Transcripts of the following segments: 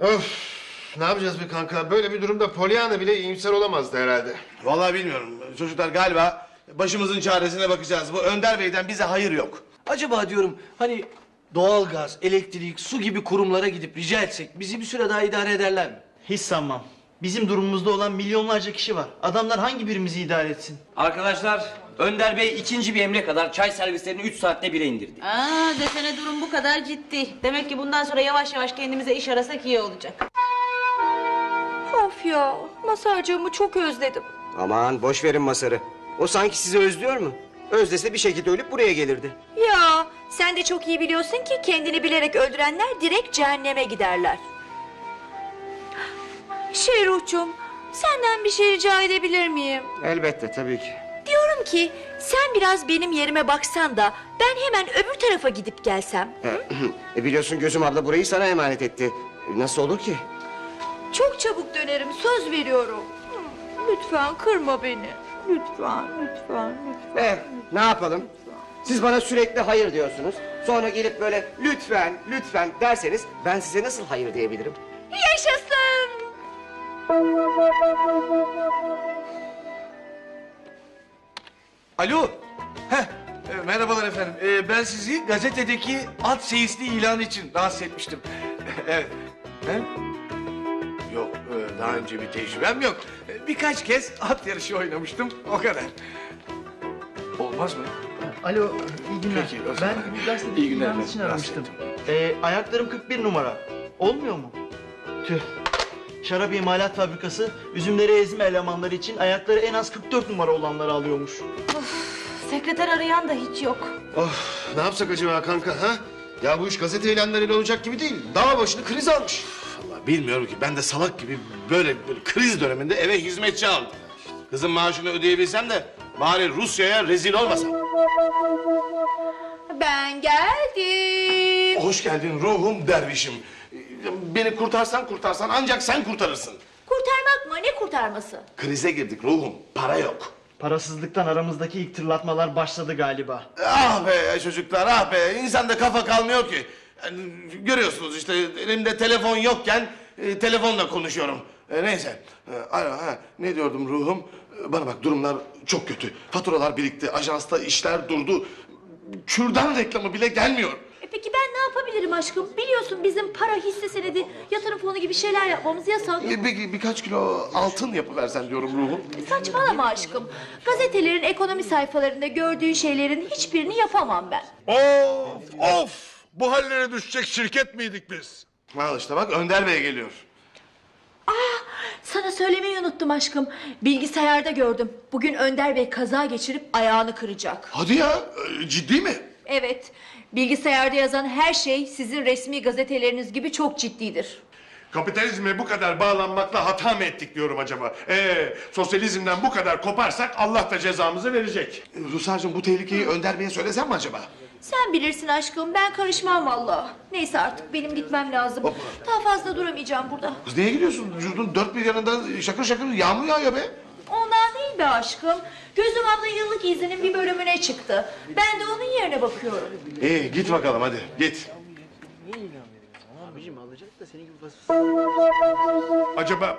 Öf. Ne yapacağız be kanka? Böyle bir durumda Pollyanna bile iyimser olamazdı herhalde. Vallahi bilmiyorum. Çocuklar galiba başımızın çaresine bakacağız. Bu Önder Bey'den bize hayır yok. Acaba diyorum hani doğalgaz, elektrik, su gibi kurumlara gidip rica etsek bizi bir süre daha idare ederler mi? Hiç sanmam. Bizim durumumuzda olan milyonlarca kişi var. Adamlar hangi birimizi idare etsin? Arkadaşlar Önder Bey ikinci bir emre kadar çay servislerini 3 saatte bire indirdi. Aa desene durum bu kadar ciddi. Demek ki bundan sonra yavaş yavaş kendimize iş arasak iyi olacak. Of ya, masarcığımı çok özledim. Aman boş verin Masar'ı. O sanki sizi özlüyor mu? Özlese bir şekilde ölüp buraya gelirdi. Ya, sen de çok iyi biliyorsun ki kendini bilerek öldürenler direkt cehenneme giderler. Şey ruhçum, senden bir şey rica edebilir miyim? Elbette tabii ki. Diyorum ki sen biraz benim yerime baksan da ben hemen öbür tarafa gidip gelsem. E, biliyorsun gözüm abla burayı sana emanet etti. Nasıl olur ki? Çok çabuk dönerim, söz veriyorum. Lütfen kırma beni. Lütfen, lütfen, lütfen. Eh, ne yapalım? Siz bana sürekli hayır diyorsunuz. Sonra gelip böyle lütfen, lütfen derseniz ben size nasıl hayır diyebilirim? Alo. Heh. e, merhabalar efendim. E, ben sizi gazetedeki at seyisli ilan için rahatsız etmiştim. evet. He? Yok, e, daha önce bir tecrübem yok. E, Birkaç kez at yarışı oynamıştım, o kadar. Olmaz mı? Alo, iyi günler. Peki, o zaman. ben bir İyi günler ilan için aramıştım. Ee, ayaklarım 41 numara. Olmuyor mu? Tüh. Şarap imalat fabrikası üzümleri ezme elemanları için ayakları en az 44 numara olanları alıyormuş. Sekreter arayan da hiç yok. Of. Ne yapsak acaba kanka ha? Ya bu iş gazete ilanlarıyla olacak gibi değil. Dağ başını kriz almış. Vallahi bilmiyorum ki ben de salak gibi böyle, böyle kriz döneminde eve hizmetçi aldım. Kızın maaşını ödeyebilsem de bari Rusya'ya rezil olmasam. Ben geldim. Hoş geldin ruhum dervişim. Beni kurtarsan kurtarsan ancak sen kurtarırsın. Kurtarmak mı? Ne kurtarması? Krize girdik ruhum. Para yok. Parasızlıktan aramızdaki ilk tırlatmalar başladı galiba. Ah be çocuklar ah be. İnsanda kafa kalmıyor ki. Yani görüyorsunuz işte elimde telefon yokken e, telefonla konuşuyorum. E, neyse. E, alo, ha, ne diyordum ruhum? E, bana bak durumlar çok kötü. Faturalar birikti. Ajansta işler durdu. Kürdan reklamı bile gelmiyor. Peki ben ne yapabilirim aşkım? Biliyorsun bizim para hisse senedi, yatırım fonu gibi şeyler yapmamız yasak. E, bir, birkaç kilo altın yapıversen diyorum ruhum. E, Saçmalama aşkım. Gazetelerin ekonomi sayfalarında gördüğün şeylerin hiçbirini yapamam ben. Of of! Bu hallere düşecek şirket miydik biz? Al işte bak Önder Bey geliyor. Sana söylemeyi unuttum aşkım. Bilgisayarda gördüm. Bugün Önder Bey kaza geçirip ayağını kıracak. Hadi ya e, ciddi mi? Evet. Bilgisayarda yazan her şey sizin resmi gazeteleriniz gibi çok ciddidir. Kapitalizme bu kadar bağlanmakla hata mı ettik diyorum acaba? Ee, sosyalizmden bu kadar koparsak Allah da cezamızı verecek. Rusarcığım bu tehlikeyi Önder Bey'e söylesem mi acaba? Sen bilirsin aşkım. Ben karışmam vallahi. Neyse artık benim gitmem lazım. Daha fazla duramayacağım burada. Kız neye gidiyorsun? Vücudun dört bir yanından şakır şakır yağmur yağıyor be. Ondan değil be aşkım. Gözüm abla yıllık izinin bir bölümüne çıktı. Ben de onun yerine bakıyorum. İyi git bakalım hadi git. Acaba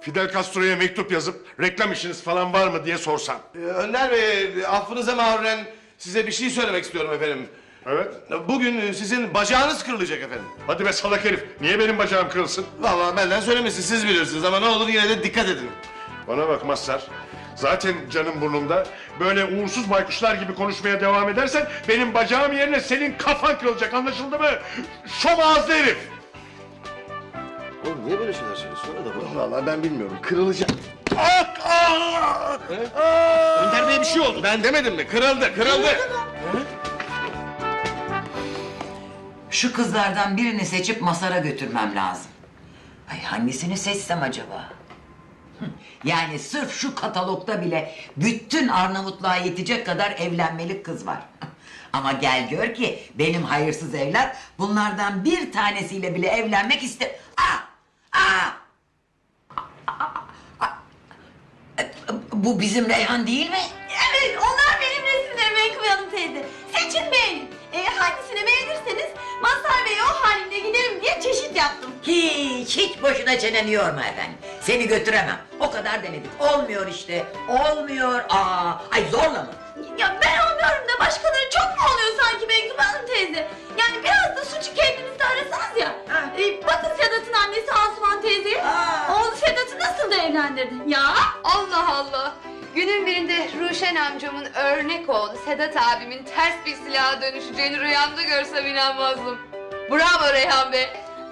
Fidel Castro'ya mektup yazıp reklam işiniz falan var mı diye sorsam. Ee, Önder Bey affınıza mağruren size bir şey söylemek istiyorum efendim. Evet. Bugün sizin bacağınız kırılacak efendim. Hadi be salak herif. Niye benim bacağım kırılsın? Vallahi benden söylemesin siz bilirsiniz ama ne olur yine de dikkat edin. Bana bak Mazhar. Zaten canım burnumda. Böyle uğursuz baykuşlar gibi konuşmaya devam edersen benim bacağım yerine senin kafan kırılacak anlaşıldı mı? Şom ağızlı herif. Oğlum niye böyle şeyler söylüyorsun? Ona da bak. Vallahi ben bilmiyorum. Kırılacak. Önder Bey'e bir şey oldu. Ben demedim mi? Kırıldı, kırıldı. Şu kızlardan birini seçip Masar'a götürmem lazım. Ay hangisini seçsem acaba? Yani sırf şu katalogda bile bütün Arnavutluğa yetecek kadar evlenmelik kız var. Ama gel gör ki benim hayırsız evlat bunlardan bir tanesiyle bile evlenmek iste... Aa! Aa! Bu bizim Reyhan değil mi? Evet onlar benim resimlerim Menkıbe Hanım teyze. Seçin beğenin. E, hangisini beğenirseniz Mazhar Bey o halimle giderim diye çeşit yaptım. Hiç, hiç boşuna çeneni yorma efendim. Seni götüremem. O kadar denedik. Olmuyor işte. Olmuyor. Aa, ay zorla mı? Ya ben olmuyorum da başkaları çok mu oluyor sanki Menkıbe Hanım teyze? Yani biraz da suçu kendinizde arasanız ya. Ee, bakın Sedat'ın annesi Asuman teyzeye. Oğlu Sedat'ı nasıl da evlendirdi? Ya Allah Allah. Günün birinde Ruşen amcamın örnek oğlu Sedat abimin ters bir silaha dönüşeceğini rüyamda görsem inanmazdım. Bravo Reyhan Bey.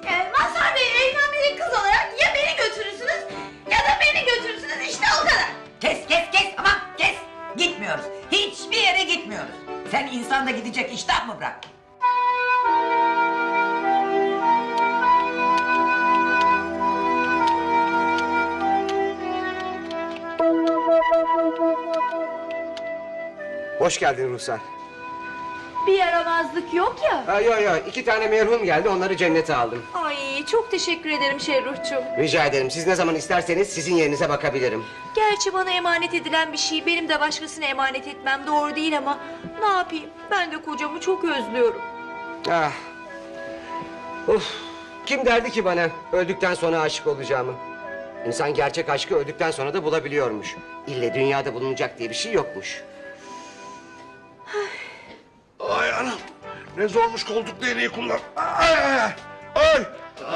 E, Mazhar Bey evlenmeli kız olarak ya beni götürürsünüz ya da beni götürürsünüz işte o kadar. Kes, kes, kes. Aman kes. Gitmiyoruz. Hiçbir yere gitmiyoruz. Sen insanda gidecek iştah mı bıraktın? Hoş geldin Ruhsar. Bir yaramazlık yok ya. Ha, yo yo iki tane merhum geldi onları cennete aldım. Ay çok teşekkür ederim Şerruhçum. Rica ederim siz ne zaman isterseniz sizin yerinize bakabilirim. Gerçi bana emanet edilen bir şeyi benim de başkasına emanet etmem doğru değil ama ne yapayım? Ben de kocamı çok özlüyorum. Ah. Uf. Kim derdi ki bana öldükten sonra aşık olacağımı? İnsan gerçek aşkı öldükten sonra da bulabiliyormuş. İlle dünyada bulunacak diye bir şey yokmuş. Ne zormuş koltuk değneği kullan. Ay ay ay. Ay.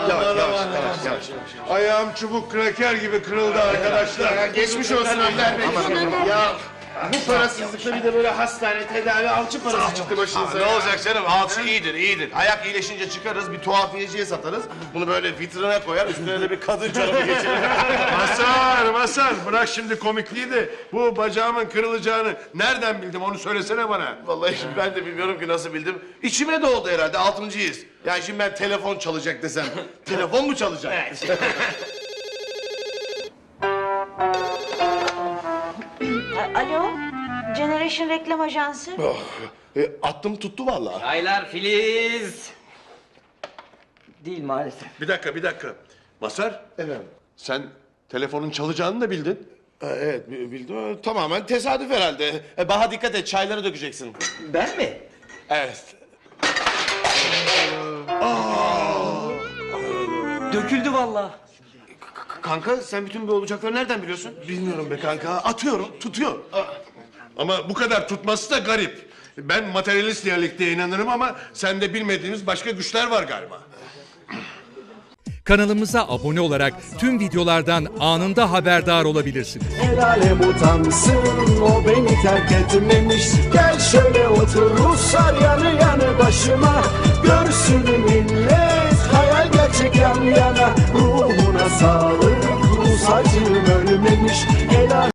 Yavaş yavaş yavaş yavaş. Ayağım çubuk kraker gibi kırıldı arkadaşlar. Geçmiş olsun Önder Bey. Ya bu parasızlıkla bir de böyle hastane tedavi alçı parası çıktı başınıza. Ne olacak canım? Alçı iyidir, iyidir. Ayak iyileşince çıkarız, bir tuhafiyeciye satarız. Bunu böyle vitrine koyar, üstüne de bir kadın çorabı geçirir. Masar Masar bırak şimdi komikliği de bu bacağımın kırılacağını nereden bildim onu söylesene bana. Vallahi şimdi ben de bilmiyorum ki nasıl bildim. İçime doğdu herhalde, altıncıyız. Yani şimdi ben telefon çalacak desem, telefon mu çalacak? Alo, Generation Reklam Ajansı. E, attım tuttu vallahi. Çaylar Filiz. Değil maalesef. Bir dakika bir dakika. Masar Efendim? sen telefonun çalacağını da bildin. E, evet bi- bildim. Tamamen tesadüf herhalde. E, Baha dikkat et, çayları dökeceksin. Ben mi? Evet. Döküldü vallahi. Kanka sen bütün bu olacakları nereden biliyorsun? Bilmiyorum be kanka. Atıyorum, tutuyor. Ama bu kadar tutması da garip. Ben materyalist diyalektiğe inanırım ama sende bilmediğimiz başka güçler var galiba. Kanalımıza abone olarak tüm videolardan anında haberdar olabilirsiniz. El alem utansın o beni terk etmemiş Gel şöyle otur Ruslar yanı yanı başıma Görsün millet hayal gerçek yan yana Sağlık Rus acım ölmemiş. El alem-